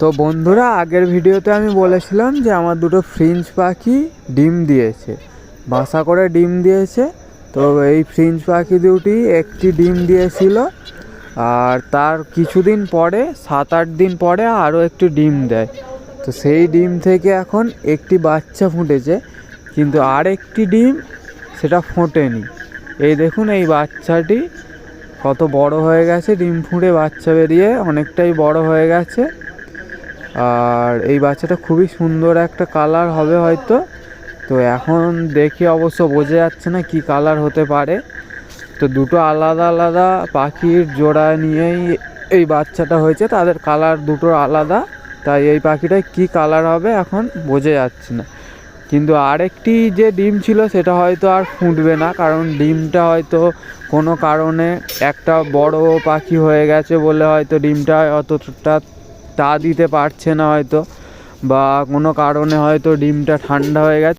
তো বন্ধুরা, আগের ভিডিওতে আমি বলেছিলাম যে আমার দুটো ফ্রিঞ্জ পাখি ডিম দিয়েছে। বাসা করে ডিম দিয়েছে। তো এই ফ্রিঞ্জ পাখি দুটি একটি ডিম দিয়েছিল আর তার কিছুদিন পরে সাত আট দিন পরে আরও একটি ডিম দেয়। তো সেই ডিম থেকে এখন একটি বাচ্চা ফুটেছে, কিন্তু আর একটি ডিম সেটা ফোটেনি। এই দেখুন, এই বাচ্চাটি কত বড় হয়ে গেছে, ডিম ফুটে বাচ্চা বেরিয়ে অনেকটাই বড় হয়ে গেছে। আর এই বাচ্চাটা খুবই সুন্দর একটা কালার হবে হয়তো। তো এখন দেখে অবশ্য বোঝা যাচ্ছে না কি কালার হতে পারে। তো দুটো আলাদা আলাদা পাখির জোড়া নিয়েই এই বাচ্চাটা হয়েছে। তাদের কালার দুটো আলাদা। তাই এই পাখিটা কি কালার হবে এখন বোঝা যাচ্ছে না। কিন্তু আরেকটি যে ডিম ছিল সেটা হয়তো আর ফুটবে না। কারণ ডিমটা হয়তো কোনো কারণে একটা বড় পাখি হয়ে গেছে বলে হয়তো ডিমটা অতটা তা দিতে পারছে না হয়তো বা কোনো কারণে হয়তো ডিমটা ঠান্ডা হয়ে গেছে।